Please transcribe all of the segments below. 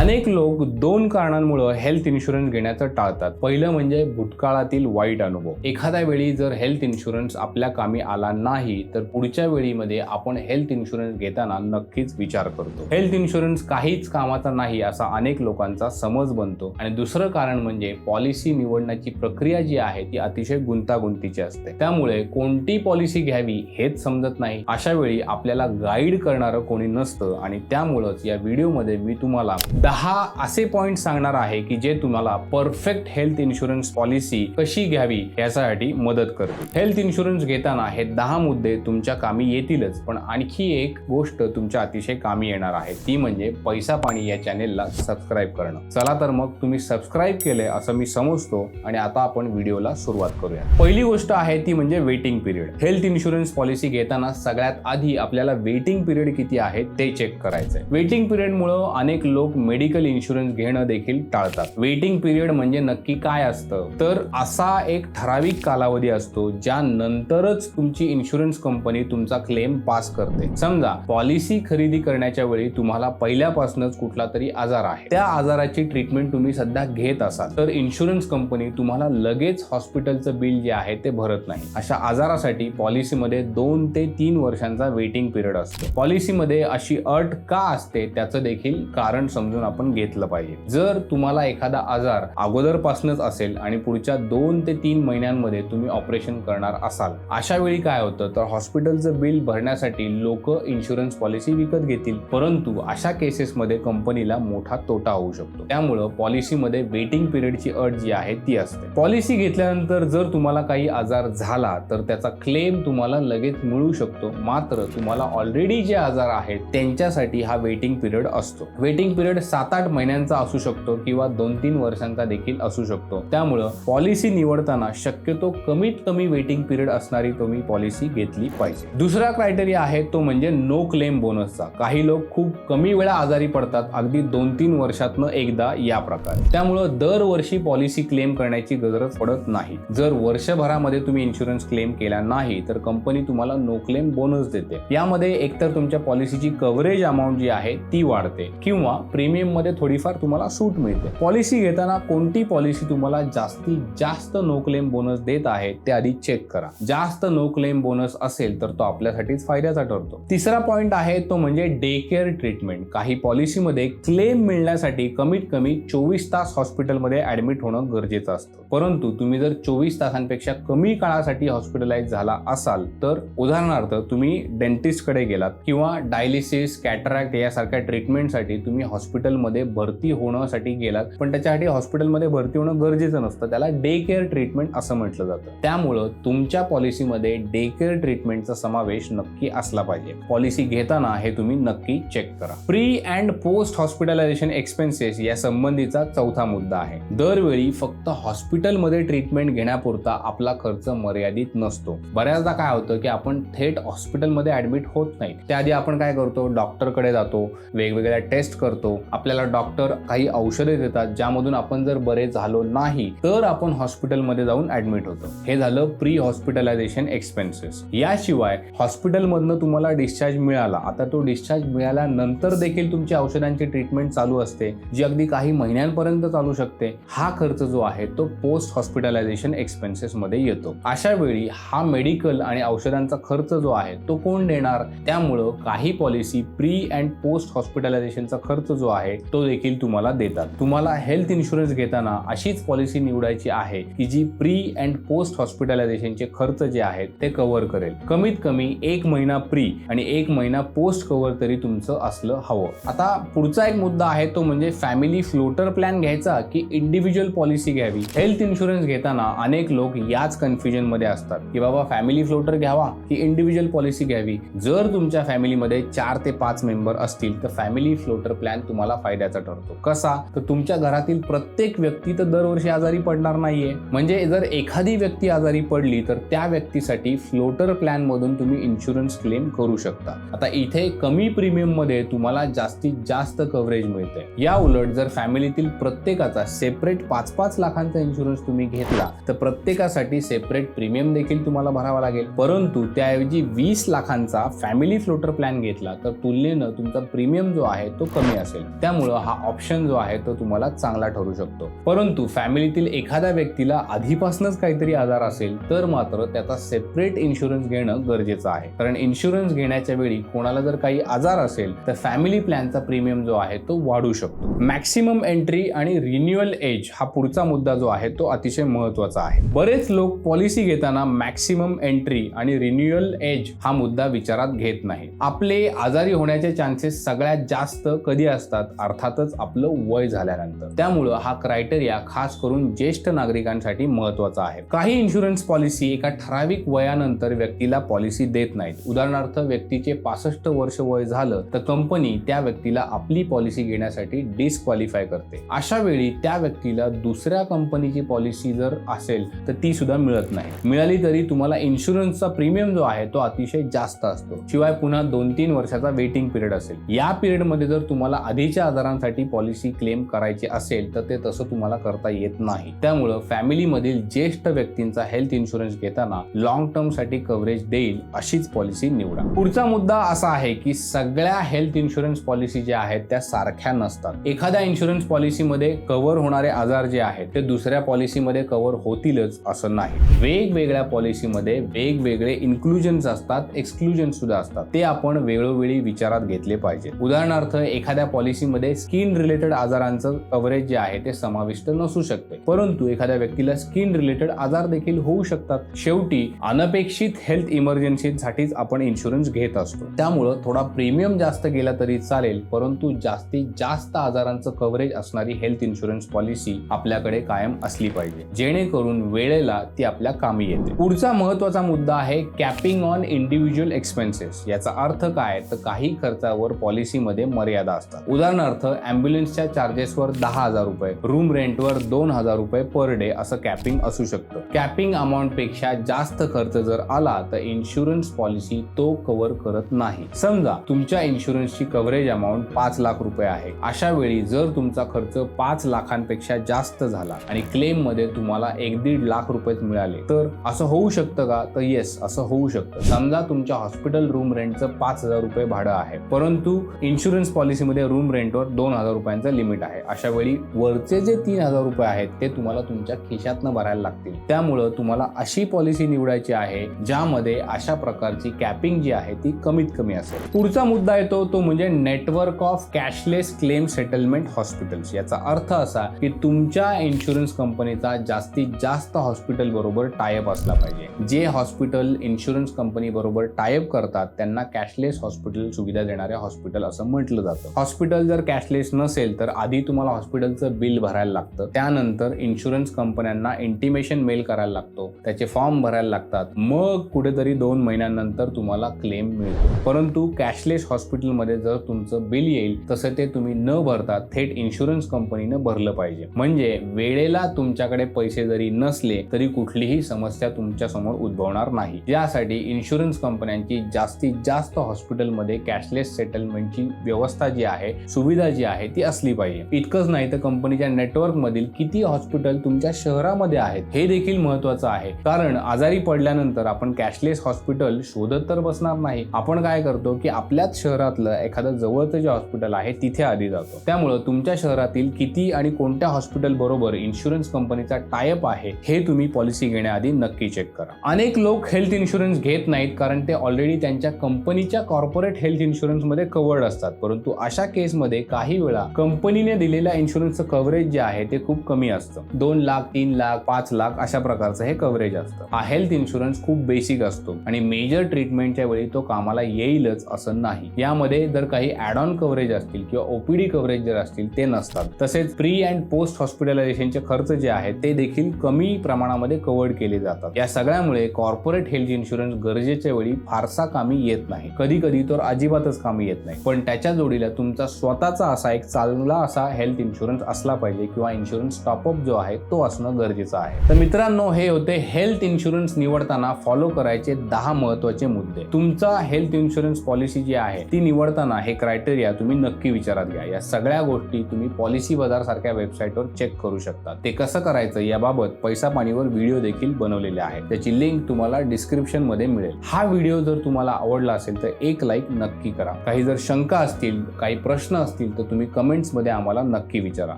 अनेक लोक दोन कारणांमुळे हेल्थ इन्शुरन्स घेण्याचं टाळतात. पहिलं म्हणजे भूतकाळातील वाईट अनुभव. एखाद्या वेळी जर हेल्थ इन्शुरन्स आपल्या कामी आला नाही तर पुढच्या वेळीमध्ये आपण हेल्थ इन्शुरन्स घेताना नक्कीच विचार करतो. हेल्थ इन्शुरन्स काहीच कामाचा नाही असा अनेक लोकांचा समज बनतो. आणि दुसरं कारण म्हणजे पॉलिसी निवडण्याची प्रक्रिया जी आहे ती अतिशय गुंतागुंतीची असते. त्यामुळे कोणती पॉलिसी घ्यावी हेच समजत नाही. अशा वेळी आपल्याला गाईड करणारं कोणी नसतं आणि त्यामुळंच या व्हिडिओमध्ये मी तुम्हाला दहा असे पॉइंट सांगणार आहे की जे तुम्हाला परफेक्ट हेल्थ इन्शुरन्स पॉलिसी कशी घ्यावी यासाठी मदत करते हेल्थ इन्शुरन्स घेताना हे दहा मुद्दे तुमच्या कामी येतीलच पण आणखी एक गोष्ट तुमच्या अतिशय कामी येणार आहे. ती म्हणजे पैसा पाणी या चॅनेलला सबस्क्राईब करणं. चला तर मग तुम्ही सबस्क्राईब केलंय असं मी समजतो आणि आता आपण व्हिडिओला सुरुवात करूया. पहिली गोष्ट आहे ती म्हणजे waiting period health insurance policy घेताना सगळ्यात आधी आपल्याला वेटिंग पिरियड किती आहे ते चेक करायचंय. वेटिंग पिरियडमुळं अनेक लोक मेडिकल मेडिकल इन्शुरन्स घेणं देखील टाळतात. वेटिंग पिरियड म्हणजे नक्की काय असतं? तर असा एक ठराविक कालावधी असतो ज्या नंतरच तुमची इन्शुरन्स कंपनी तुमचा क्लेम पास करते. समजा पॉलिसी खरेदी करण्याच्या वेळी तुम्हाला पहिल्यापासूनच कुठला तरी आजार आहे. त्या आजाराची ट्रीटमेंट तुम्ही सध्या घेत असाल. तर इन्शुरन्स कंपनी तुम्हाला लगेच हॉस्पिटलचं बिल जे आहे ते भरत नाही. अशा आजारासाठी पॉलिसीमध्ये दोन ते तीन वर्षांचा वेटिंग पिरियड असतो. पॉलिसीमध्ये अशी अट का असते त्याचं देखील कारण समजून आपण घेतलं पाहिजे. जर तुम्हाला एखादा आजार अगोदरपासूनच असेल आणि पुढच्या दोन ते तीन महिन्यांमध्ये तुम्ही ऑपरेशन करणार असाल अशा वेळी काय होतं? तर हॉस्पिटलचं बिल भरण्यासाठी लोक इन्शुरन्स पॉलिसी विकत घेतील परंतु अशा केसेसमध्ये कंपनीला मोठा तोटा होऊ शकतो. त्यामुळं पॉलिसीमध्ये वेटिंग पिरियडची अट जी आहे ती असते. पॉलिसी घेतल्यानंतर जर तुम्हाला काही आजार झाला तर त्याचा क्लेम तुम्हाला लगेच मिळू शकतो. मात्र तुम्हाला ऑलरेडी जे आजार आहेत त्यांच्यासाठी हा वेटिंग पिरियड असतो. वेटिंग पिरियड सात सात आठ महिन्यांचा असू शकतो किंवा दोन तीन वर्षांचा देखील असू शकतो. त्यामुळं पॉलिसी निवडताना शक्यतो कमीत कमी वेटिंग पिरियड असणारी तुम्ही पॉलिसी घेतली पाहिजे. दुसरा क्रायटेरिया आहे तो म्हणजे नो क्लेम बोनसचा काही लोक खूप कमी वेळा आजारी पडतात अगदी दोन तीन वर्षातनं एकदा या प्रकारे. त्यामुळं दरवर्षी पॉलिसी क्लेम करण्याची गरज पडत नाही. जर वर्षभरामध्ये तुम्ही इन्शुरन्स क्लेम केला नाही तर कंपनी तुम्हाला नो क्लेम बोनस देते. यामध्ये एकतर तुमच्या पॉलिसीची कव्हरेज अमाऊंट जी आहे ती वाढते. किंवा प्रीमियम मध्ये थोडीफार तुम्हाला सूट मिळते. पॉलिसी घेताना कोणती पॉलिसी तुम्हाला जास्तीत जास्त नो क्लेम बोनस देत आहे ते आधी चेक करा. जास्त नो क्लेम बोनस असेल तर तो आपल्यासाठीच फायद्याचा ठरतो. तिसरा पॉईंट आहे तो म्हणजे डे केअर ट्रीटमेंट काही पॉलिसीमध्ये क्लेम मिळण्यासाठी कमीत कमी चोवीस तास हॉस्पिटलमध्ये ऍडमिट होणं गरजेचं असतं. परंतु तुम्ही जर चोवीस तासांपेक्षा कमी काळासाठी हॉस्पिटलाइज झाला असाल तर उदाहरणार्थ तुम्ही डेंटिस्टकडे गेलात किंवा डायलिसिस कॅटरॅक्ट यासारख्या ट्रीटमेंटसाठी तुम्ही हॉस्पिटल हॉस्पिटलमध्ये भरती होण्यासाठी गेलात. पण त्याच्यासाठी हॉस्पिटलमध्ये भरती होणं गरजेचं नसतं. त्याला डे केअर ट्रीटमेंट असं म्हटलं जातं. त्यामुळं तुमच्या पॉलिसीमध्ये डे केअर ट्रीटमेंटचा समावेश नक्की असला पाहिजे. पॉलिसी घेताना हे तुम्ही नक्की चेक करा. Pre and post hospitalization expenses या संबंधीचा चौथा मुद्दा आहे. दरवेळी फक्त हॉस्पिटलमध्ये ट्रीटमेंट घेण्यापुरता आपला खर्च मर्यादित नसतो. बऱ्याचदा काय होतं की आपण थेट हॉस्पिटलमध्ये ऍडमिट होत नाही. त्याआधी आपण काय करतो? डॉक्टरकडे जातो. वेगवेगळ्या टेस्ट करतो. आपल्याला डॉक्टर काही औषधे देतात ज्यामधून आपण जर बरे झालो नाही तर आपण हॉस्पिटलमध्ये जाऊन ऍडमिट होतो. हे झालं प्री हॉस्पिटलायझेशन एक्सपेन्सेस याशिवाय हॉस्पिटलमधनं तुम्हाला डिस्चार्ज मिळाला. आता तो डिस्चार्ज मिळाल्यानंतर देखील तुमची औषधांची ट्रीटमेंट चालू असते जी अगदी काही महिन्यांपर्यंत चालू शकते. हा खर्च जो आहे तो पोस्ट हॉस्पिटलायझेशन एक्सपेन्सेस मध्ये येतो. अशा वेळी हा मेडिकल आणि औषधांचा खर्च जो आहे तो कोण देणार? त्यामुळं काही पॉलिसी प्री अँड पोस्ट हॉस्पिटलायझेशनचा खर्च जो आहे तो देखील तुम्हाला देतात. तुम्हाला हेल्थ इन्शुरन्स घेताना अशीच पॉलिसी निवडायची आहे की जी प्री अँड पोस्ट हॉस्पिटलायझेशनचे खर्च जे आहेत ते कव्हर करेल. कमीत कमी एक महिना प्री आणि एक महिना पोस्ट कव्हर तरी तुमचं असलं हवं. आता पुढचा एक मुद्दा आहे तो म्हणजे फॅमिली फ्लोटर प्लॅन घ्यायचा की इंडिव्हिज्युअल पॉलिसी घ्यावी. हेल्थ इन्शुरन्स घेताना अनेक लोक याच कन्फ्युजनमध्ये असतात की बाबा फॅमिली फ्लोटर घ्यावा की इंडिव्हिज्युअल पॉलिसी घ्यावी? जर तुमच्या फॅमिलीमध्ये चार ते पाच मेंबर असतील तर फॅमिली फ्लोटर प्लॅन तुम्हाला फायद्याचा ठरतो. कसा? तर तुमच्या घरातील प्रत्येक व्यक्ती तर दरवर्षी आजारी पडणार नाहीये. म्हणजे जर एखादी व्यक्ती आजारी पडली तर त्या व्यक्तीसाठी फ्लोटर प्लॅन मधून तुम्ही इन्शुरन्स क्लेम करू शकता. आता इथे कमी प्रीमियममध्ये तुम्हाला जास्तीत जास्त कव्हरेज मिळते या उलट जर फॅमिलीतील प्रत्येकाचा सेपरेट पाच पाच लाखांचा इन्शुरन्स तुम्ही घेतला तर प्रत्येकासाठी सेपरेट प्रीमियम देखील तुम्हाला भरावा लागेल. परंतु त्याऐवजी वीस लाखांचा फॅमिली फ्लोटर प्लॅन घेतला तर तुलनेनं तुमचा प्रीमियम जो आहे तो कमी असेल. त्यामुळं हा ऑप्शन जो आहे तो तुम्हाला चांगला ठरू शकतो. परंतु फॅमिलीतील एखाद्या व्यक्तीला आधीपासूनच काहीतरी आजार असेल तर मात्र त्याचा सेपरेट इन्शुरन्स घेणं गरजेचं आहे. कारण इन्शुरन्स घेण्याच्या वेळी कोणाला जर काही आजार असेल तर फॅमिली प्लॅनचा प्रीमियम जो आहे तो वाढू शकतो. मॅक्सिमम एंट्री आणि रिन्युअल एज हा पुढचा मुद्दा जो आहे तो अतिशय महत्त्वाचा आहे. बरेच लोक पॉलिसी घेताना मॅक्सिमम एंट्री आणि रिन्युअल एज हा मुद्दा विचारात घेत नाही आपले आजारी होण्याचे चान्सेस सगळ्यात जास्त कधी असतात? अर्थातच आपलं वय झाल्यानंतर. त्यामुळं हा क्रायटेरिया खास करून ज्येष्ठ नागरिकांसाठी महत्त्वाचा आहे. काही इन्शुरन्स पॉलिसी एका ठराविक वयानंतर व्यक्तीला पॉलिसी देत नाहीत. उदाहरणार्थ व्यक्तीचे पासष्ट वर्ष वय झालं तर कंपनी त्या व्यक्तीला आपली पॉलिसी घेण्यासाठी डिस्क्वालिफाय करते. अशा वेळी त्या व्यक्तीला दुसऱ्या कंपनीची पॉलिसी जर असेल तर ती सुद्धा मिळत नाही. मिळाली तरी तुम्हाला इन्शुरन्सचा प्रीमियम जो आहे तो अतिशय जास्त असतो. शिवाय पुन्हा दोन तीन वर्षाचा वेटिंग पिरियड असेल. या पिरियडमध्ये जर तुम्हाला आधीच्या आजारांसाठी पॉलिसी क्लेम करायची असेल तर ते तसं तुम्हाला करता येत नाही. त्यामुळं फॅमिलीमधील ज्येष्ठ व्यक्तींचा हेल्थ इन्शुरन्स घेताना लॉंग टर्मसाठी कव्हरेज देईल अशीच पॉलिसी निवडा. पुढचा मुद्दा असा आहे की सगळ्या हेल्थ इन्शुरन्स पॉलिसी ज्या आहेत त्या सारख्या नसतात. एखाद्या इन्शुरन्स पॉलिसीमध्ये कव्हर होणारे आजार जे आहेत ते दुसऱ्या पॉलिसीमध्ये कव्हर होतीलच असं नाही. वेगवेगळ्या पॉलिसीमध्ये वेगवेगळे इन्क्लुजन्स असतात एक्सक्लुजन सुद्धा असतात. ते आपण वेळोवेळी विचारात घेतले पाहिजे उदाहरणार्थ एखाद्या पॉलिसीमध्ये स्किन रिलेटेड आजारांचं कव्हरेज जे आहे ते समाविष्ट नसू शकते. परंतु एखाद्या व्यक्तीला स्किन रिलेटेड आजार देखील होऊ शकतात. शेवटी अनपेक्षित हेल्थ इमर्जन्सीसाठीच आपण इन्शुरन्स घेत असतो. त्यामुळं थोडा प्रीमियम जास्त गेला तरी चालेल परंतु जास्तीत जास्त आजारांचं कव्हरेज असणारी हेल्थ इन्शुरन्स पॉलिसी आपल्याकडे कायम असली पाहिजे. जेणेकरून वेळेला ती आपल्या कामी येते. पुढचा महत्त्वाचा मुद्दा आहे कॅपिंग ऑन इंडिव्हिज्युअल एक्सपेन्सेस याचा अर्थ काय? तर काही खर्चावर पॉलिसीमध्ये मर्यादा असतात. उदाहरण उदाहरणार्थ ॲम्ब्युलन्सच्या चार्जेसवर दहा हजार रुपये रूम रेंटवर दोन हजार रुपये पर डे असं कॅपिंग असू शकतं. कॅपिंग अमाऊंटपेक्षा जास्त खर्च जर आला तर इन्शुरन्स पॉलिसी तो कव्हर करत नाही. समजा तुमच्या इन्शुरन्सची कव्हरेज अमाऊंट पाच लाख रुपये आहे. अशा वेळी जर तुमचा खर्च पाच लाखांपेक्षा जास्त झाला आणि क्लेममध्ये तुम्हाला एक दीड लाख रुपये मिळाले तर असं होऊ शकतं का? तर येस असं होऊ शकतं. समजा तुमच्या हॉस्पिटल रूम रेंटचं पाच हजार रुपये भाडं आहे. परंतु इन्शुरन्स पॉलिसीमध्ये रूम रेंट पेमेंटवर दोन हजार रुपयांचं लिमिट आहे. अशा वेळी वरचे जे तीन हजार रुपये आहेत ते तुम्हाला तुमच्या खिशातनं भरायला लागतील. त्यामुळं तुम्हाला अशी पॉलिसी निवडायची आहे ज्यामध्ये अशा प्रकारची कॅपिंग जी आहे ती कमीत कमी असेल. पुढचा मुद्दा येतो तो म्हणजे network of cashless claim settlement hospitals याचा अर्थ असा की तुमच्या इन्शुरन्स कंपनीचा जास्तीत जास्त हॉस्पिटल बरोबर टायअप असला पाहिजे. जे हॉस्पिटल इन्शुरन्स कंपनी बरोबर टायअप करतात त्यांना कॅशलेस हॉस्पिटल सुविधा देणारे हॉस्पिटल असं म्हटलं जातं. हॉस्पिटल जर जर कॅशलेस नसेल तर आधी तुम्हाला हॉस्पिटलचं बिल भरायला लागतं. त्यानंतर इन्शुरन्स कंपन्यांना इंटिमेशन मेल करायला लागतो. त्याचे फॉर्म भरायला लागतात. मग कुठेतरी दोन महिन्यानंतर तुम्हाला क्लेम मिळतो. परंतु कॅशलेस हॉस्पिटलमध्ये जर तुमचं बिल येईल तसं ते तुम्ही न भरता थेट इन्शुरन्स कंपनीनं भरलं पाहिजे. म्हणजे वेळेला तुमच्याकडे पैसे जरी नसले तरी कुठलीही समस्या तुमच्यासमोर उद्भवणार नाही. यासाठी इन्शुरन्स कंपन्यांची जास्तीत जास्त हॉस्पिटलमध्ये कॅशलेस सेटलमेंटची व्यवस्था जी आहे सुविधा सुविधा जी आहे ती असली पाहिजे. इतकंच नाही तर कंपनीच्या नेटवर्क मधील किती हॉस्पिटल तुमच्या शहरामध्ये आहेत हे देखील महत्वाचं आहे. कारण आजारी पडल्यानंतर आपण कॅशलेस हॉस्पिटल शोधत तर बसणार नाही. आपण काय करतो की आपल्याच शहरातलं एखादं जवळचं जे हॉस्पिटल आहे तिथे आधी जातो. त्यामुळं तुमच्या शहरातील किती आणि कोणत्या हॉस्पिटल बरोबर इन्शुरन्स कंपनीचा टायअप आहे हे तुम्ही पॉलिसी घेण्याआधी नक्की चेक करा. अनेक लोक हेल्थ इन्शुरन्स घेत नाहीत कारण ते ऑलरेडी त्यांच्या कंपनीच्या कॉर्पोरेट हेल्थ इन्शुरन्समध्ये कवर्ड असतात. परंतु अशा केसमध्ये काही वेळा कंपनीने दिलेल्या इन्शुरन्सचं कव्हरेज जे आहे ते खूप कमी असतं. दोन लाख तीन लाख पाच लाख अशा प्रकारचं हे कव्हरेज असतं. हा हेल्थ इन्शुरन्स खूप बेसिक असतो आणि मेजर ट्रीटमेंटच्या वेळी तो कामाला येईलच असं नाही. यामध्ये जर काही ऍड ऑन कव्हरेज असतील किंवा ओपीडी कव्हरेज जर असतील ते नसतात. तसेच प्री अँड पोस्ट हॉस्पिटलायझेशनचे खर्च जे आहेत ते देखील कमी प्रमाणामध्ये कव्हर्ड केले जातात. या सगळ्यामुळे कॉर्पोरेट हेल्थ इन्शुरन्स गरजेच्या वेळी फारसा कामी येत नाही. कधी कधी तर अजिबातच कामी येत नाही. पण त्याच्या जोडीला तुमचा स्वतः स्वतःचा असा एक चांगला असा हेल्थ इन्शुरन्स असला पाहिजे किंवा इन्शुरन्स टॉपअप जो आहे तो असणं गरजेचं आहे. तर मित्रांनो हे होते हेल्थ इन्शुरन्स निवडताना फॉलो करायचे दहा महत्त्वाचे मुद्दे. तुमचा हेल्थ इन्शुरन्स पॉलिसी जी आहे ती निवडताना हे क्रायटेरिया तुम्ही नक्की विचारात घ्या. या सगळ्या गोष्टी तुम्ही पॉलिसी बाजार सारख्या वेबसाईटवर चेक करू शकता. ते कसं करायचं याबाबत पैसा पाणीवर व्हिडिओ देखील बनवलेले आहेत. त्याची लिंक तुम्हाला डिस्क्रिप्शनमध्ये मिळेल. हा व्हिडिओ जर तुम्हाला आवडला असेल तर एक लाईक नक्की करा. काही जर शंका असतील काही प्रश्न असतील असतील तर तुम्ही कमेंट्समध्ये आम्हाला नक्की विचारा.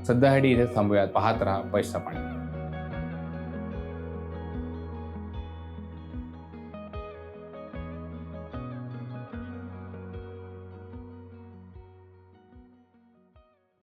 सध्यासाठी इथे थांबूयात. पाहत राहा पैसा पाणी.